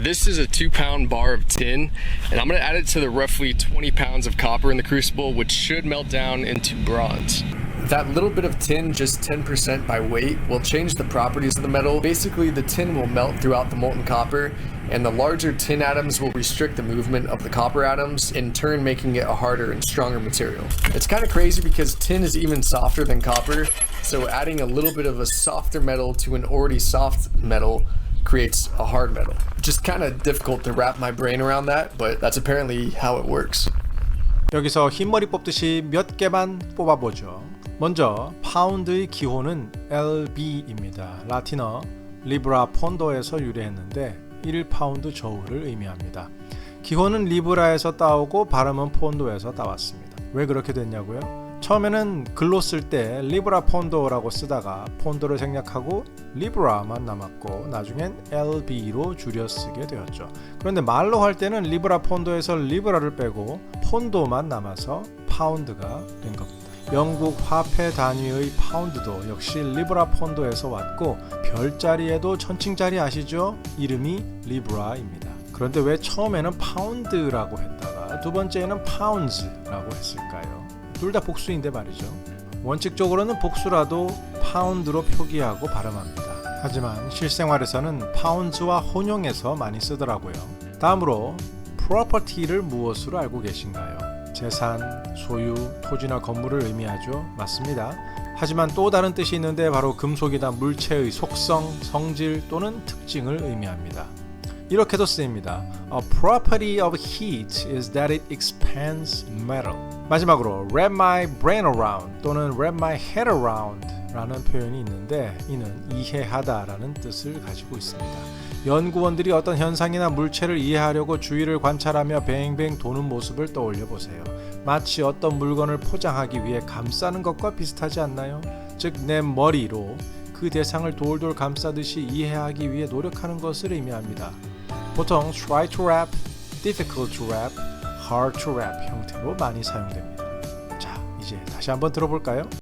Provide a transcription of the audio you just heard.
This is a two pound bar of tin, and I'm gonna add it to the roughly 20 pounds of copper in the crucible, which should melt down into bronze. That little bit of tin, just 10% by weight, will change the properties of the metal. Basically, the tin will melt throughout the molten copper, and the larger tin atoms will restrict the movement of the copper atoms, in turn making it a harder and stronger material. It's kind of crazy because tin is even softer than copper, so adding a little bit of a softer metal to an already soft metal creates a hard metal. Just kind of difficult to wrap my brain around that, but that's apparently how it works. 여기서 흰머리 뽑듯이 몇 개만 뽑아보죠. 먼저 파운드의 기호는 LB입니다. 라틴어 리브라 폰도에서 유래했는데 1파운드 저울을 의미합니다. 기호는 리브라에서 따오고 발음은 폰도에서 따왔습니다. 왜 그렇게 됐냐고요? 처음에는 글로 쓸 때 리브라 폰도라고 쓰다가 폰도를 생략하고 리브라만 남았고 나중엔 LB로 줄여 쓰게 되었죠. 그런데 말로 할 때는 리브라 폰도에서 리브라를 빼고 폰도만 남아서 파운드가 된 겁니다. 영국 화폐 단위의 파운드도 역시 리브라 폰도에서 왔고 별자리에도 천칭자리 아시죠? 이름이 리브라입니다. 그런데 왜 처음에는 파운드라고 했다가 두 번째는 파운즈라고 했을까요? 둘 다 복수인데 말이죠. 원칙적으로는 복수라도 파운드로 표기하고 발음합니다. 하지만 실생활에서는 파운즈와 혼용해서 많이 쓰더라고요. 다음으로 property를 무엇으로 알고 계신가요? 재산, 소유, 토지나 건물을 의미하죠. 맞습니다. 하지만 또 다른 뜻이 있는데 바로 금속이나 물체의 속성, 성질 또는 특징을 의미합니다. 이렇게도 쓰입니다. A property of heat is that it expands metal. 마지막으로 wrap my brain around 또는 wrap my head around 라는 표현이 있는데 이는 이해하다라는 뜻을 가지고 있습니다. 연구원들이 어떤 현상이나 물체를 이해하려고 주위를 관찰하며 뱅뱅 도는 모습을 떠올려 보세요. 마치 어떤 물건을 포장하기 위해 감싸는 것과 비슷하지 않나요? 즉 내 머리로 그 대상을 돌돌 감싸듯이 이해하기 위해 노력하는 것을 의미합니다. 보통 try to wrap, difficult to wrap, hard to wrap 형태로 많이 사용됩니다. 자, 이제 다시 한번 들어볼까요?